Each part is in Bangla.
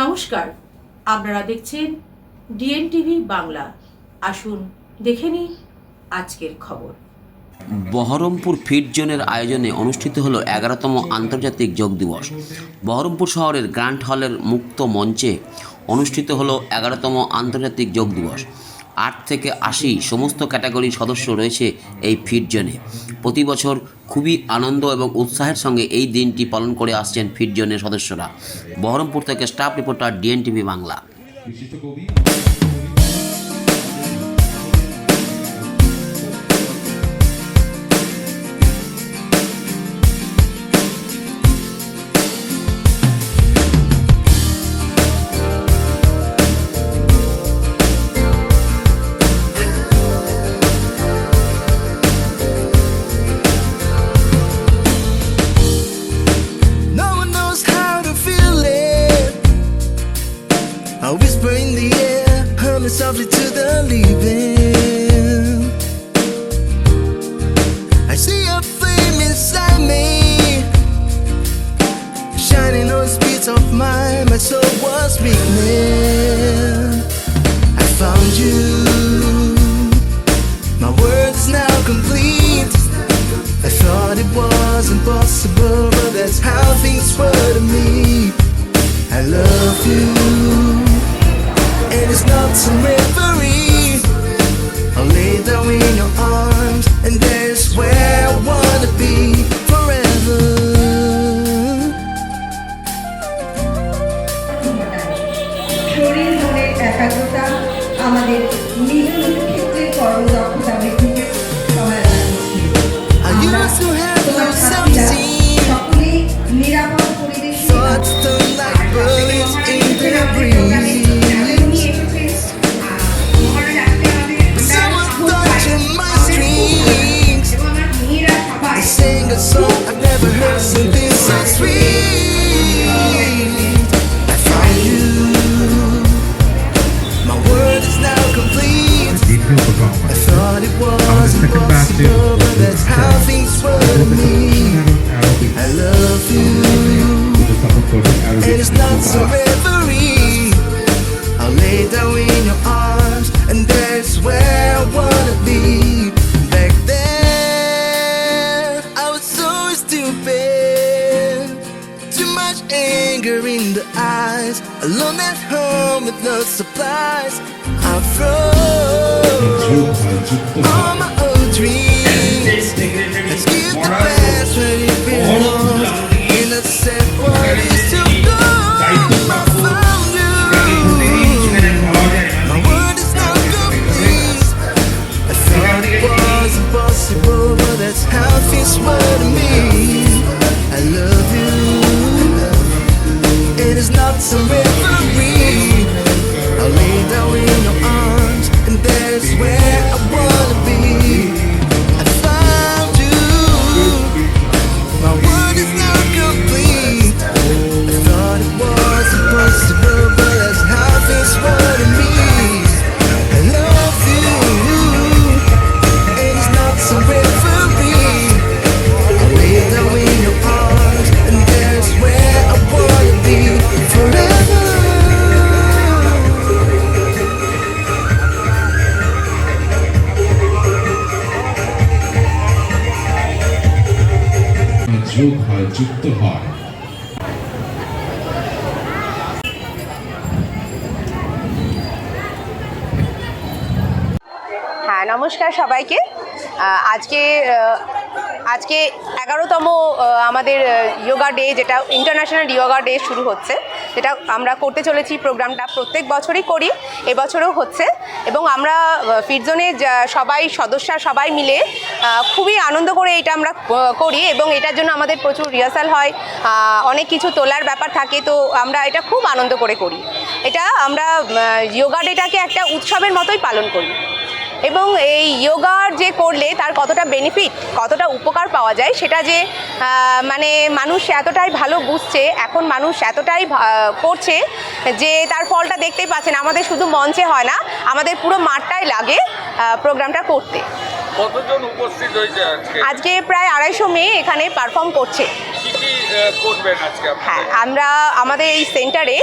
নমস্কার, আপনারা দেখছেন ডিএন টিভি বাংলা। আসুন, দেখে নিন আজকের খবর। বহরমপুর ফিট জোনের আয়োজনে অনুষ্ঠিত হলো এগারোতম আন্তর্জাতিক যোগ দিবস। বহরমপুর শহরের গ্র্যান্ড হলের মুক্ত মঞ্চে অনুষ্ঠিত হলো এগারোতম আন্তর্জাতিক যোগ দিবস। আট থেকে আশি সমস্ত ক্যাটাগরির সদস্য রয়েছে এই ফিট প্রতি বছর খুবই আনন্দ এবং উৎসাহের সঙ্গে এই দিনটি পালন করে আসছেন ফিট জোনের সদস্যরা। বহরমপুর থেকে staff reporter DNTV Bangla. Humming softly to the leaving. I see a flame inside me, shining on speeds of mine. My soul was weakening. I found you. My words now complete. I thought it was impossible, but that's how things were to me. I love you, and it's not some reverie. I'll lay down in your arms, and there's where I wanna be forever. শরীর মনের একাগ্রতা আমাদের নিজ নিজ ক্ষেত্রে কর্মদক্ষতা বৃদ্ধিতে সহায়তা করছে I used sing a song I've never heard something so sweet. I find you. My world is now complete. I thought it was impossible, but that's how things were with me. much anger in the eyes. Alone at home with no supplies. I froze all my old dreams. Escape the past where it belongs. In a said, what is to go? I found you. My is complete. I thought it was impossible, but that's how things were যোগ হয় যুক্ত হয়। হ্যাঁ নমস্কার সবাইকে। আজকে আজকে এগারোতম আমাদের যোগা ডে যেটা ইন্টারন্যাশনাল যোগা ডে শুরু হচ্ছে যেটা আমরা করতে চলেছি, প্রোগ্রামটা প্রত্যেক বছরই করি, এবছরও হচ্ছে, এবং আমরা ফিটজোনে সবাই সদস্য সবাই মিলে খুবই আনন্দ করে এটা আমরা করি, এবং এটার জন্য আমাদের প্রচুর রিহার্সাল হয় অনেক কিছু তোলার ব্যাপার থাকে, তো আমরা এটা খুব আনন্দ করে করি। এটা আমরা যোগা ডেটাকে একটা উৎসবের মতোই পালন করি। এবং এই যোগার যে করলে তার কতটা বেনিফিট কতটা উপকার পাওয়া যায় সেটা যে মানে মানুষ এতটাই ভালো বুঝছে এখন মানুষ এতটাই করছে যে তার ফলটা দেখতেই পাচ্ছেন। আমাদের শুধু মঞ্চে হয় না আমাদের পুরো মাঠটাই লাগে প্রোগ্রামটা করতে। কতজন উপস্থিত হয়েছে আজকে? প্রায় আড়াইশো মেয়ে এখানে পারফর্ম করছে। হ্যাঁ আমরা আমাদের এই সেন্টারে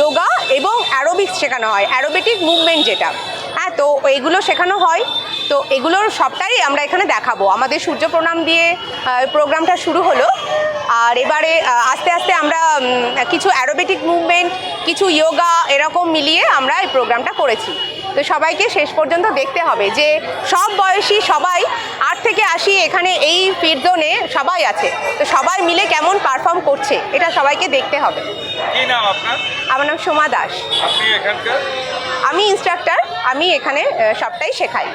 যোগা এবং অ্যারোবিক্স শেখানো হয় অ্যারোবেটিক মুভমেন্ট যেটা। তো এগুলো শেখানো হয়। তো এগুলোর সবটাই আমরা এখানে দেখাবো। আমাদের সূর্য প্রণাম দিয়ে প্রোগ্রামটা শুরু হলো। আর এবারে আস্তে আস্তে আমরা কিছু অ্যারোবেটিক মুভমেন্ট, কিছু ইয়োগা এরকম মিলিয়ে আমরা এই প্রোগ্রামটা করেছি। তো সবাইকে শেষ পর্যন্ত দেখতে হবে যে সব বয়সী সবাই আট থেকে আশি এখানে এই জোনে সবাই আছে। তো সবাই মিলে কেমন পারফর্ম করছে, এটা সবাইকে দেখতে হবে। কি নাম আপনার? আমার নাম সোমা দাস। আপনি এখানকার? আমি ইনস্ট্রাক্টর আমি এখানে সবটাই শেখাই।